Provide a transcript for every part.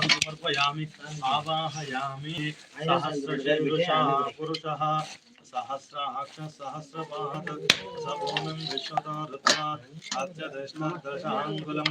సమర్పయామి ఆవాహయామి సహస్రశీర్షా పురుష సహస్రాక్ష సహస్రపాహ సోమం విశ్వతారుత్వా అత్యదశ దశాంగులం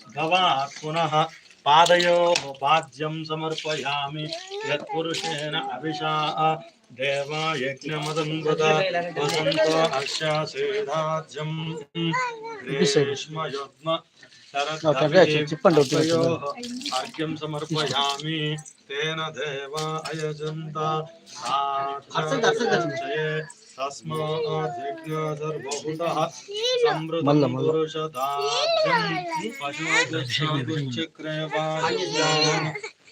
भवात् पुनः पादयोः पाद्यं समर्पयामि। यत्पुरुषेण अभिषा देवा यज्ञमदन्वत वसन्त अस्य सेदाज्यं ग्रीष्मयुग्म अर्घ्यं समर्पयामि। तेन देवा अयजन्त तस्माज्ञासर्वभूतः समृद्धं पुरुषदाज्यं पशुचक्रयवान्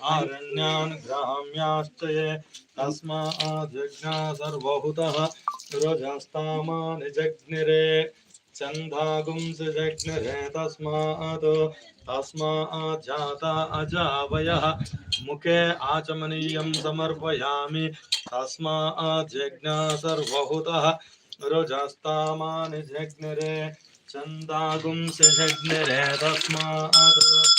आरण्यान् ग्राम्याश्च ये। तस्माज्ञासर्वभूतः रजस्तामानि जग्निरे। चन्दागुंसजग्निरे तस्मात् तस्मात् जाता अजावयः। मुखे आचमनीयं समर्पयामि, तस्मात् जज्ञा सर्वहुतः। रुजस्तामानि जग्निरे चन्दागुंसजग्निरे तस्मात् तस्मात्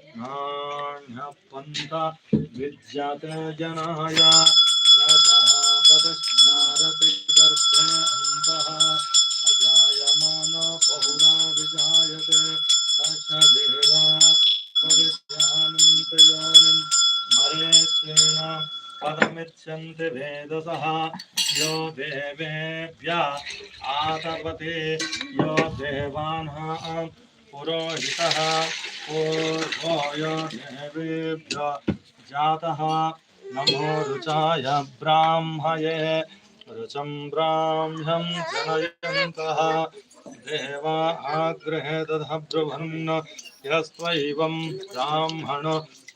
नान्यपन्थ विद्यात जनाय प्रजापतिश्चारति गर्भे अन्तः अजायमान बहुधा विजायते दशवीरा परिध्यानन्तयोनिं मरेच्छेन पदमिच्छन्ति वेदसः यो देवेभ्य आतपते यो देवानः पुरोहितः पूर्वो जातः नमो रुचाय ब्राह्मये रुचं ब्राह्म्यं जनयन्तः। देवा आग्रहे दध ब्रुवन् यस्त्वैवं ब्राह्मण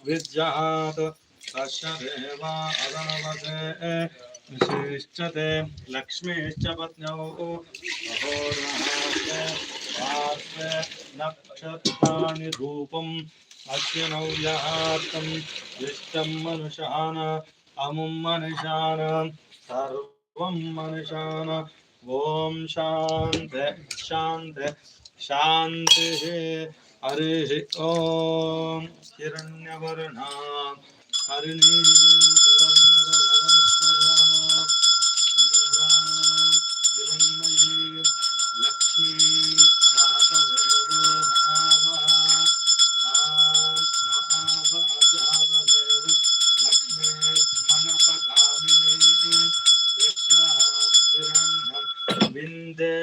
विद्यात्। तस्य देवा अगणवते विशिष्यते लक्ष्मीश्च पत्न्यौ। अहोरात्रे नक्षत्राणि रूपम् अश्विनौ यहार्थं विष्टं मनुष्यान् अमुं मनुष्यान् सर्वं मनुष्यान् ॐ शान्ति शान्ति, शान्तिः, हरिः ॐ। हिरण्यवर्णा, हरिणीं सुवर्णरजतस्रजा चन्द्रां, हिरण्मयीं लक्ष्मीं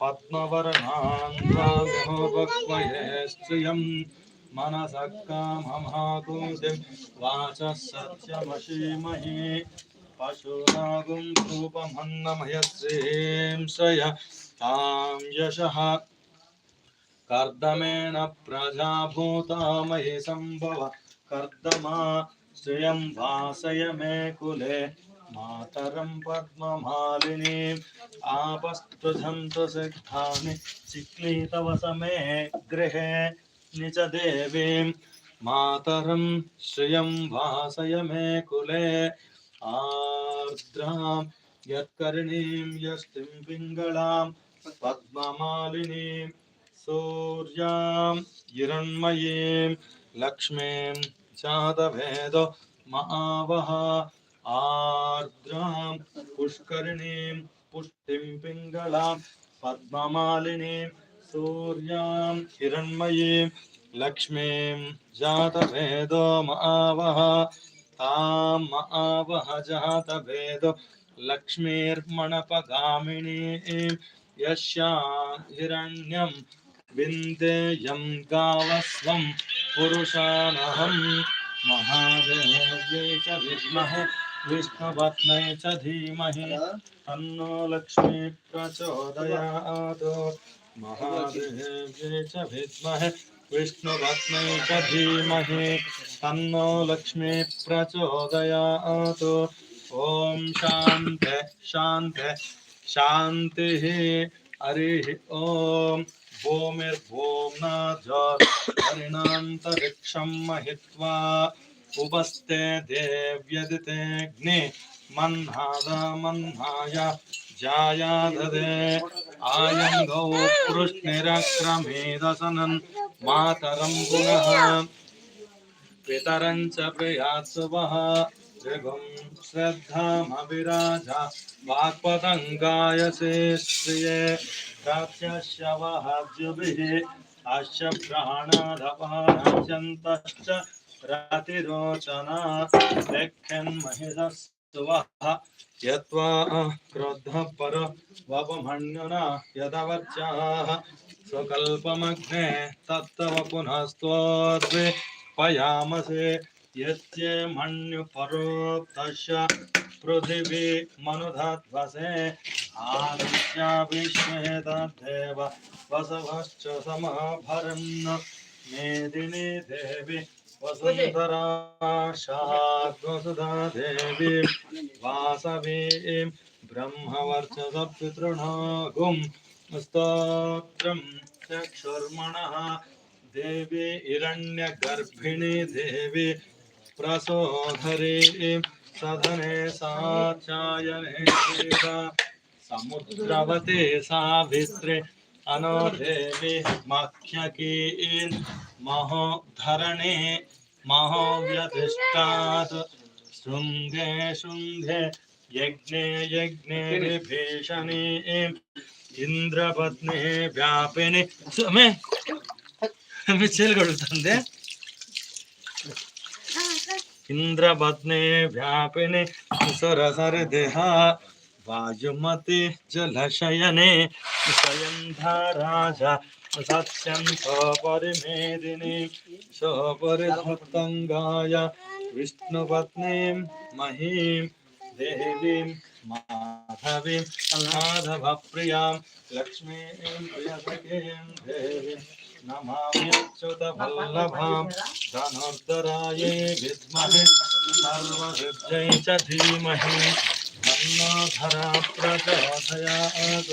पद्मवर्णान्तागोपक्वये श्रियं मनसः काममाकुन्दिं वाचः सत्यमशीमहि रूपमन्नमयश्रीं तां यशः। कर्दमेन प्रजाभूता सम्भव। कर्दमा श्रियं वासय मे कुले। मातरं पद्ममालिनीम् आपस्तुझन्तु सिद्धानि चिक्लीतवस मे गृहे निज देवीं मातरं श्रियं वासय मे कुले आर्द्रां यत्कर्णीं यष्टिं पिङ्गळां पद्ममालिनीं सूर्यां हिरण्मयीं लक्ष्मीं जातवेदो महावः आर्द्रां पुष्करिणीं, पुष्टिं पिङ्गलां, पद्ममालिनीं, सूर्यां हिरण्मयीं, लक्ष्मीं जातवेदो महावः तां महावः जातवेदो लक्ष्मीर्मणपगामिनीं, यस्यां हिरण्यं विन्देयं गावस्वं, पुरुषानहं, महादेव्यै च विद्महे। विष्णुपत्नै च धीमहि तन्नो लक्ष्मी प्रचोदयात् महादेव्यै च विद्महे विष्णुपत्नै च धीमहि तन्नो लक्ष्मी प्रचोदयात् ॐ शान्ते शान्ते शान्तिः। हरिः ॐ भूमिर्भूम्ना जरिणान्तरिक्षं महित्वा। उपस्थे देव्यदितेऽग्नि मह्नाद जाया ददे आयङ्गौ कृष्णिरक्रमेदसनन् मातरं पुनः। पितरं च प्रियात्सवः। ऋगुं श्रद्धामविराजा वाक्पतङ्गायसे श्रिये प्राणादपानश्यन्तश्च रतिरोचना लेख्यन्महिषस्तुवः यत्त्वा क्रोद्धः परो वपमन्युना यदवर्चाः। स्वकल्पमग्ने तत्तव पुनस्त्वद्वे पयामसे यस्य मन्युपरोक्तस्य पृथिवी मनुधध्वसे आदित्या विश्वे तद्देव वसवश्च समाभरन् मेदिनी देवी वसुन्धरा देवी वासवीं ब्रह्मवर्चसपितॄणागुं स्तोत्रं चक्षुर्मणः, देवी हिरण्यगर्भिणी देवी प्रसोधरी सधने साचायने समुद्रवते सावित्रे अनो देवी मह्यकीन् महोद्धरणे महोव्यतिष्ठात् शृङ्गे शृङ्गे यज्ञे यज्ञे विभीषणे ಇಂದ್ರಪತ್ನಿ ವ್ಯಾಪಿನಿ ಸ್ವಾಮಿ ಮಿಚ್ಚಲ್ಗಳು ತಂದೆ ಇಂದ್ರಪತ್ನಿ ವ್ಯಾಪಿನಿ ಸರಸರ ದೇಹ ವಾಯುಮತಿ ಜಲಶಯನೆ ಸ್ವಯಂಧ सत्यं सपरिमेदिनि सपरिधत्तङ्गाय विष्णुपत्नीं महीं देवीं माधवीं माधवप्रियाँ लक्ष्मीं प्रियसखीं देवीं नमाम्युतभल्लभां धनुर्धरायै विद्महे सर्वसिद्ध्यै च धीमहि धन्नाधरा प्रचोदयात्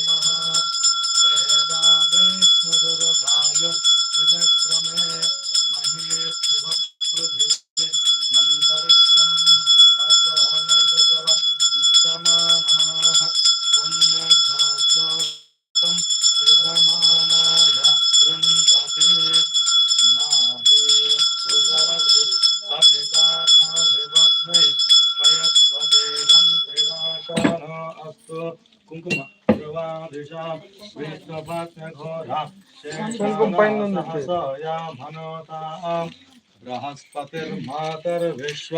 बृहस्पतिर्मातर्विश्व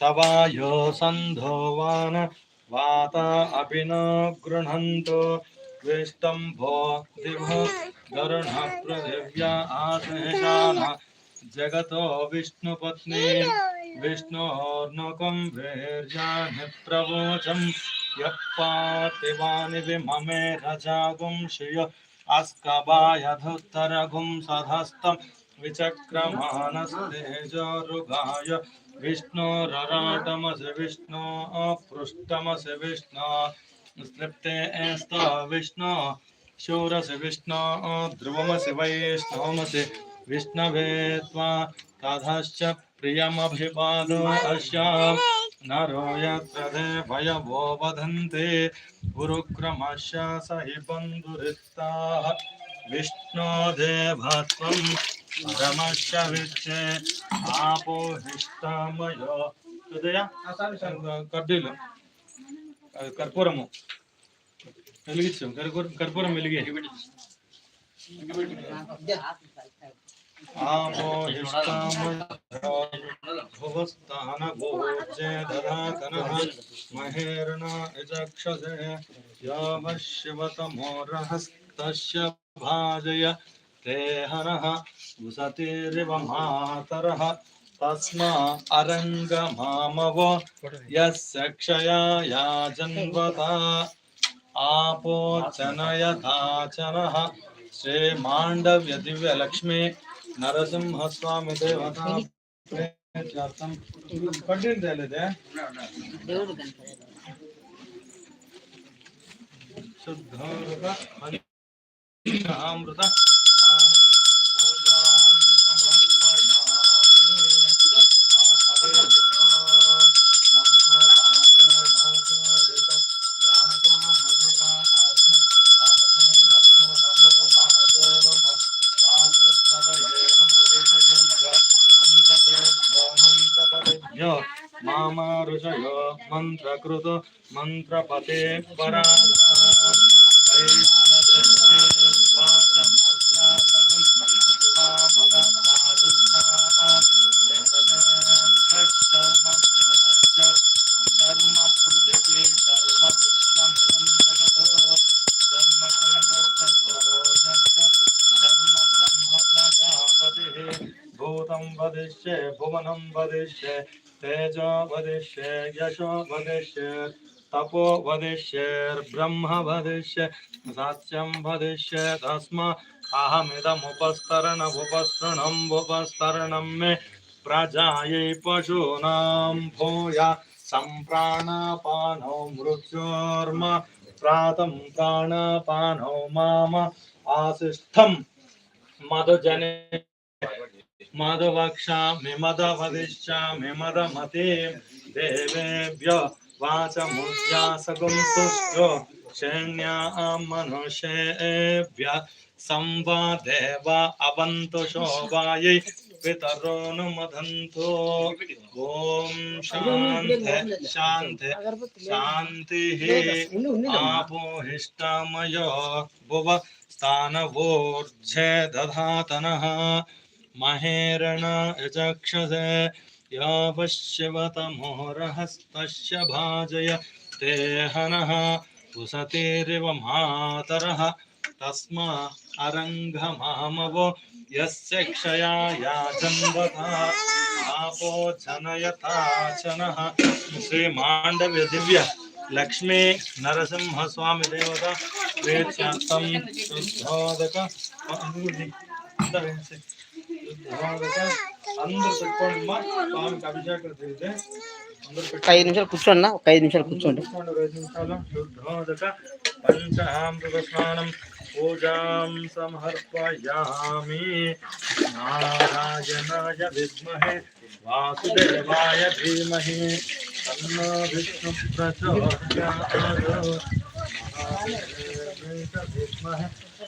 तवायो सन्धो वाता अपि न गृह्णन्तो विस्तम्भो दिवो पृथिव्या जगतो विष्णुपत्नी। विष्णोर्नुकं वीर्याणि प्रवोचं यः पातिवानि विममे रजागुं श्रिय अस्कबायधुत्तरघुं सधस्तं विचक्रमानसतेजोरुगाय विष्णोरराटमसि विष्णो पृष्टमसि विष्णो स्लिप्ते एस्तो विष्णो शूरसि विष्णो ध्रुवमसि वैष्णवमसि विष्णवे त्वा तथश्च प्रियमभिपालो अश्याम् తధశ్చ ప్రియమభిపాదో అస్యాం నరో యత్ర దేవయవో వదంతే గురుక్రమశ సహి బంధురిత్తాః విష్ణోదేవత్వం పరమశ విచ్చే ఆపోహిష్టమయో హృదయ కడ్డీలు అది కర్పూరము వెలిగించాం కర్పూరం కర్పూరం आमोहिष्टामुभस्तान गोजे दधातनः महेर्णा यचक्षसे यामः शिवतमोरहस्तस्य भाजय ते हरः उसतिरिव मातरः तस्मा अरङ्गमामवो यस्य क्षया श्रीमाण्डव्यदिव्यलक्ष्मी నరసింహస్వామి దేవత కంటిన్యూ చేయలేదే శుద్ధామృత मामारुषय मन्त्रकृत मन्त्रपते परा भूतं वदिष्ये भुवनं वदिष्ये तेजो वदिष्य यशो वदिष्य तपो वदिष्येर्ब्रह्म वदिष्य सत्यम वदिष्य तस्मा अहमिदमुपस्तरणमुपस्तृणं उपस्तरणं मे प्रजायै पशूनां भूया, सम्प्राणापानो मृत्योर्म प्रातं प्राणापानो माम आशिष्ठं मधुजने। मधुवक्षामि मदवदिष्यामि मदमते देवेभ्यो वाचमुद्यासगुं सुष्ठो शैन्या मनुष्येभ्य संवादेव अवन्तु शोभायै पितरो नु मदन्तो। ॐ शान्ति शान्ति, शान्तिः। आपोहिष्टामयो भुव महेरण महेरणचक्षसे यावश्यवतमोरहस्तस्य भाजय, ते हनः पुसतेरिव मातरः, तस्मा अरङ्घमामवो यस्य क्षया याचन्वतः आपो जनयताचनः श्रीमाण्डव्यदिव्य लक्ष्मी नरसिंहस्वामिदेवता प्रेत्यान्तं शुद्धोदक ఒక ఐదు నిమిషాలు కూర్చోండి ఒక ఐదు నిమిషాలు కూర్చోండి. పంచామృతస్నానం పూజాం సమర్పయామి. నారాయణాయ విద్మహే వాసుదేవాయ ధీమహి. తన్నో విష్ణు ప్రచోదయాత్.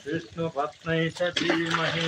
విష్ణు పత్నై చ ధీమహి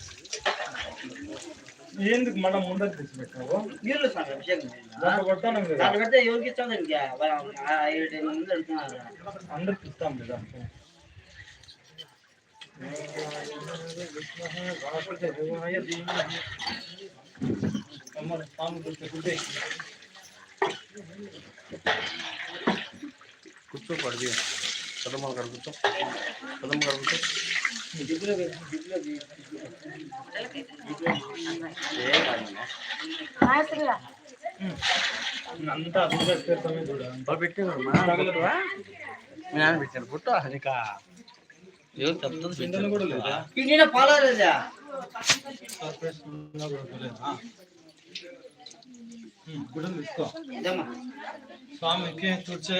ఎందుకు మళ్ళీ ముందర తెచ్చిపెట్టావు నీళ్ళు స్వామి అభిషేకం దాంట్లో కొడతాను కదా దాంట్లో పెడితే ఎవరికి ఇస్తాం దానికి ఏడు మంది అడుగుతున్నారు అందరికి ఇస్తాం కదా అమ్మ స్వామి కూర్చో కూర్చో కూర్చో పడి చదమ్మ కడుపుతాం చదమ్మ కడుపుతాం అంతా పెట్టాను పెట్టాను పుట్ట ఇక ఏం తప్పదు పిండి కూడా లేదా పిండిన పాలరాజా గుడ్డలు తీసుకో. స్వామికి చూచే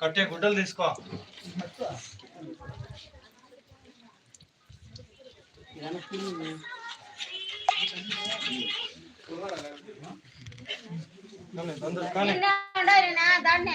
కట్టే గుడ్డలు తీసుకో. దాన్ని.